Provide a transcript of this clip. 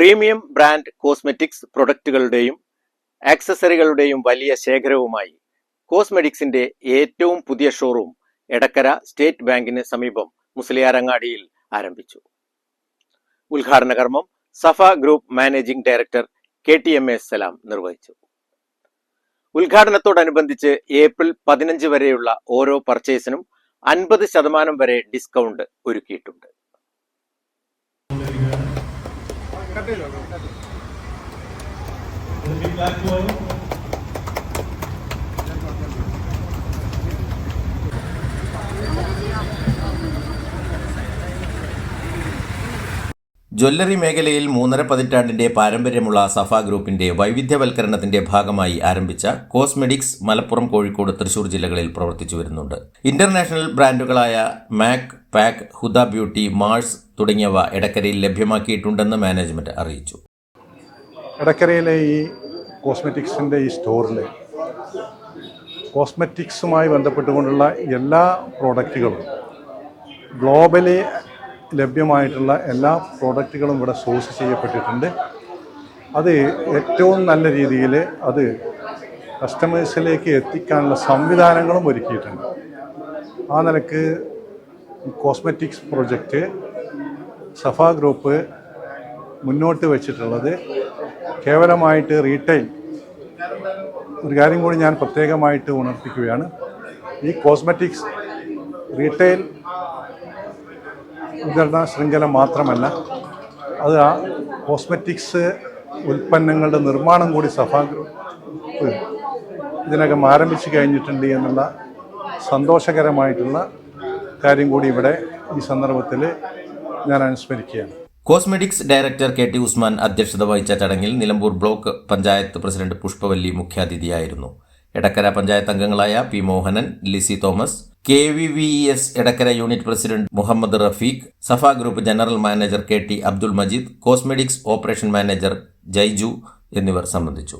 Premium brand cosmetics പ്രൊഡക്റ്റുകളുടെയും ആക്സസറികളുടെയും വലിയ ശേഖരവുമായി കോസ്മെറ്റിക്സിന്റെ ഏറ്റവും പുതിയ ഷോറൂം എടക്കര സ്റ്റേറ്റ് ബാങ്കിന് സമീപം മുസ്ലിയാരങ്ങാടിയിൽ ആരംഭിച്ചു. ഉദ്ഘാടന കർമ്മം Safa group managing director K T M S Salam നിർവഹിച്ചു. ഉദ്ഘാടനത്തോടനുബന്ധിച്ച് ഏപ്രിൽ പതിനഞ്ച് വരെയുള്ള ഓരോ പർച്ചേസിനും അൻപത് ശതമാനം വരെ ഡിസ്കൗണ്ട് ഒരുക്കിയിട്ടുണ്ട്. કપેલો કપેલો ജ്വല്ലറി മേഖലയിൽ മൂന്നര പതിറ്റാണ്ടിന്റെ പാരമ്പര്യമുള്ള സഫ ഗ്രൂപ്പിന്റെ വൈവിധ്യവൽക്കരണത്തിന്റെ ഭാഗമായി ആരംഭിച്ച കോസ്മെറ്റിക്സ് മലപ്പുറം കോഴിക്കോട് തൃശൂർ ജില്ലകളിൽ പ്രവർത്തിച്ചു വരുന്നുണ്ട്. International ബ്രാൻഡുകളായ MAC Pac Huda Beauty malls തുടങ്ങിയവ എടക്കരയിൽ ലഭ്യമാക്കിയിട്ടുണ്ടെന്ന് മാനേജ്മെന്റ് അറിയിച്ചു. എടക്കരയിലെ ഈ കോസ്മെറ്റിക്സിന്റെ ഈ സ്റ്റോറിൽ കോസ്മെറ്റിക്സുമായി ബന്ധപ്പെട്ടുകൊണ്ടുള്ള എല്ലാ പ്രോഡക്റ്റുകളും ഗ്ലോബലി ലഭ്യമായിട്ടുള്ള എല്ലാ പ്രോഡക്റ്റുകളും ഇവിടെ സോഴ്സ് ചെയ്യപ്പെട്ടിട്ടുണ്ട്. അത് ഏറ്റവും നല്ല രീതിയിൽ അത് കസ്റ്റമേഴ്സിലേക്ക് എത്തിക്കാനുള്ള സംവിധാനങ്ങളും ഒരുക്കിയിട്ടുണ്ട്. ആ നിലയ്ക്ക് കോസ്മെറ്റിക്സ് പ്രൊജക്റ്റ് സഫ ഗ്രൂപ്പ് മുന്നോട്ട് വച്ചിട്ടുള്ളത്. കേവലമായിട്ട് റീറ്റെയിൽ ഒരു കാര്യം കൂടി ഞാൻ പ്രത്യേകമായിട്ട് ഉണർത്തിക്കുകയാണ്. ഈ കോസ്മെറ്റിക്സ് റീറ്റെയിൽ വിതരണ ശൃംഖല മാത്രമല്ല അത് ആ കോസ്മെറ്റിക്സ് ഉൽപ്പന്നങ്ങളുടെ നിർമ്മാണം കൂടി സഭാ ഇതിനകം ആരംഭിച്ചു കഴിഞ്ഞിട്ടുണ്ട് എന്നുള്ള സന്തോഷകരമായിട്ടുള്ള കാര്യം കൂടി ഇവിടെ ഈ സന്ദർഭത്തിൽ ഞാൻ അനുസ്മരിക്കുകയാണ്. Cosmetics director K T Usman അധ്യക്ഷത വഹിച്ച ചടങ്ങിൽ നിലമ്പൂർ ബ്ലോക്ക് പഞ്ചായത്ത് പ്രസിഡന്റ് പുഷ്പവല്ലി മുഖ്യാതിഥിയായിരുന്നു. എടക്കര പഞ്ചായത്ത് അംഗങ്ങളായ P Mohanan Lissy Thomas K V V S Edakkara unit president Muhammad Rafeeq Safa group general manager K T Abdul Majeed cosmetics operation manager Jaiju എന്നിവർ സംബന്ധിച്ചു.